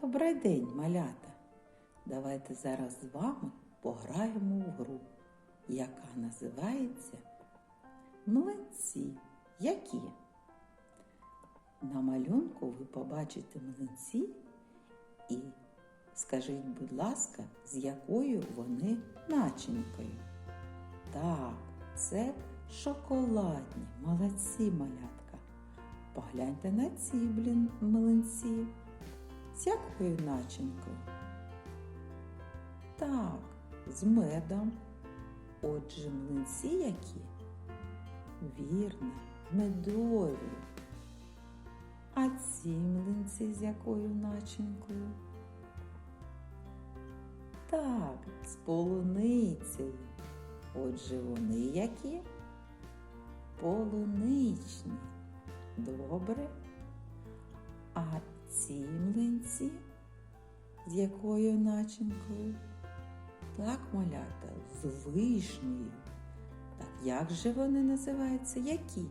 Добрий день, малята! Давайте зараз з вами пограємо в гру, яка називається Млинці. Які? На малюнку ви побачите млинці і скажіть, будь ласка, з якою вони начинкою. Так, це шоколадні, молодці малятка. Погляньте на ці млинці. З якою начинкою? Так, з медом. Отже, млинці які? Вірно, медові. А ці млинці з якою начинкою? Так, з полуницею. Отже, вони які? Полуничні. Добре. А ці млинці з якою начинкою? Так, малята, з вишнею. Так як же вони називаються? Які?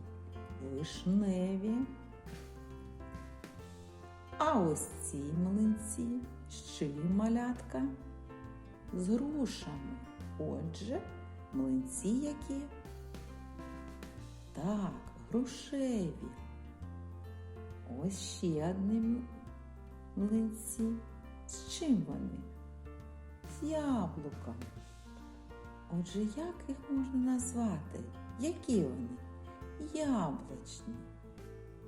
Вишневі. А ось ці млинці з чим малятка? З грушами. Отже, млинці які? Так, грушеві. Ось ще одні м- млинці. З чим вони? З яблуком. Отже, як їх можна назвати? Які вони? Яблучні.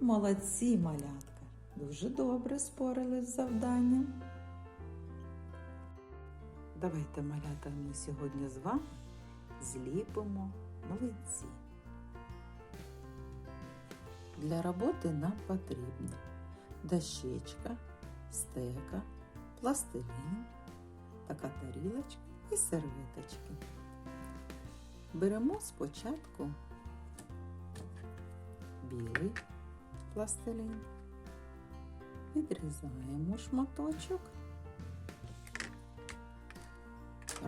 Молодці, малятка. Дуже добре спорились з завданням. Давайте, малята, ми сьогодні з вами зліпимо млинці. Для роботи нам потрібно дощечка, стека, пластилін, така тарілочка і серветочки. Беремо спочатку білий пластилін, відрізаємо шматочок,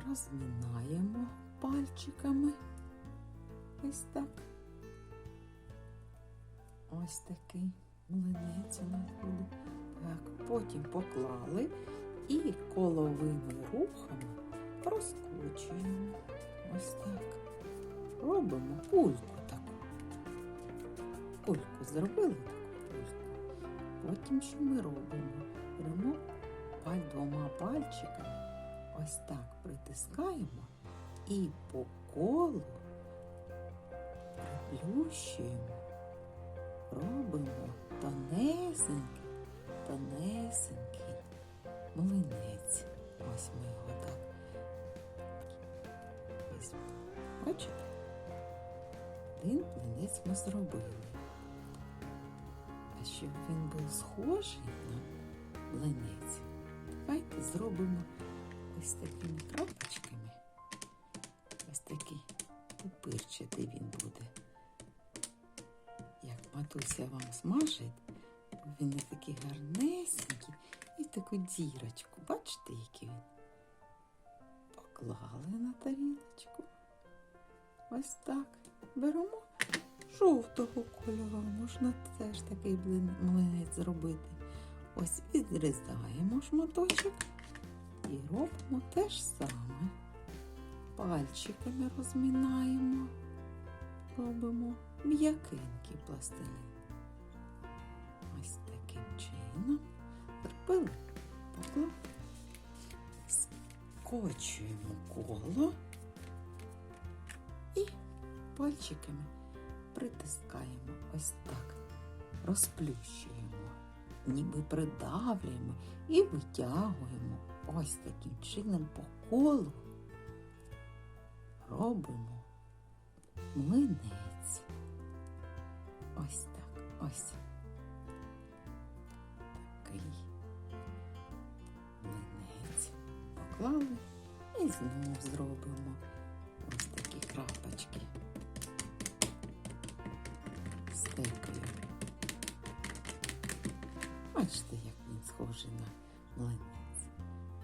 розмінаємо пальчиками. Ось так. Ось такий млинець у нас буде. Потім поклали і коловими рухами розкручуємо. Ось так. Робимо кульку таку. Кульку зробили таку кульку. Потім що ми робимо? Беремо паль двома пальчиками, ось так притискаємо і по колу приплющуємо робимо тонесенький, тонесенький млинець. Ось ми його так. візьмемо. Бачите? Один млинець ми зробили. А щоб він був схожий на млинець, давайте зробимо ось такими крапочками. Ось такий пупирчатий він буде як матуся вам смажить, він не такий гарнесенький і таку дірочку. Бачите, який він? Поклали на тарілочку. Ось так. Беремо жовтого кольору. Можна теж такий млинець зробити. Ось відрізаємо шматочок і робимо те ж саме. Пальчиками розмінаємо робимо м'якенький пластилін. Зробили, поклали, скочуємо коло і пальчиками притискаємо ось так, розплющуємо, ніби придавлюємо і витягуємо ось таким чином по колу. Робимо млинець. Ось так, ось. Такий Поклали і знову зробимо ось такі крапочки. Стекою. Бачите, як він схожий на млинець.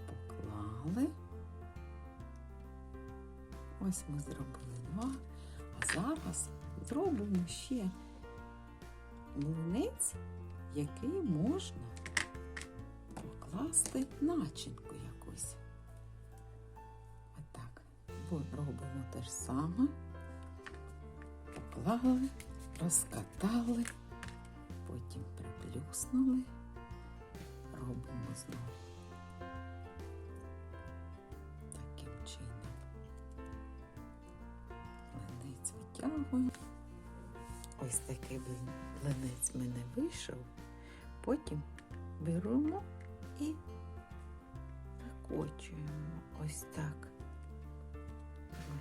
Поклали. Ось ми зробили два. А зараз зробимо ще млинець, який можна покласти покласти Бо робимо те ж саме. Поклали, розкатали, потім приплюснули. Робимо знову. Таким чином. Млинець витягуємо. Ось такий в мене вийшов. Потім беремо і закочуємо ось так.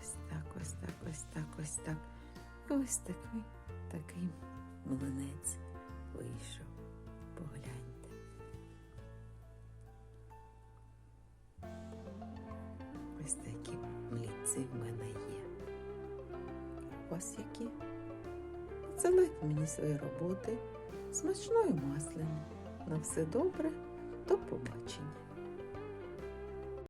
Ось так, ось так, ось так, ось так. Ось такий, такий млинець вийшов. Погляньте. Ось такі млінці в мене є. Вас які? Надсилайте мені свої роботи смачної маслини. На все добре, до побачення.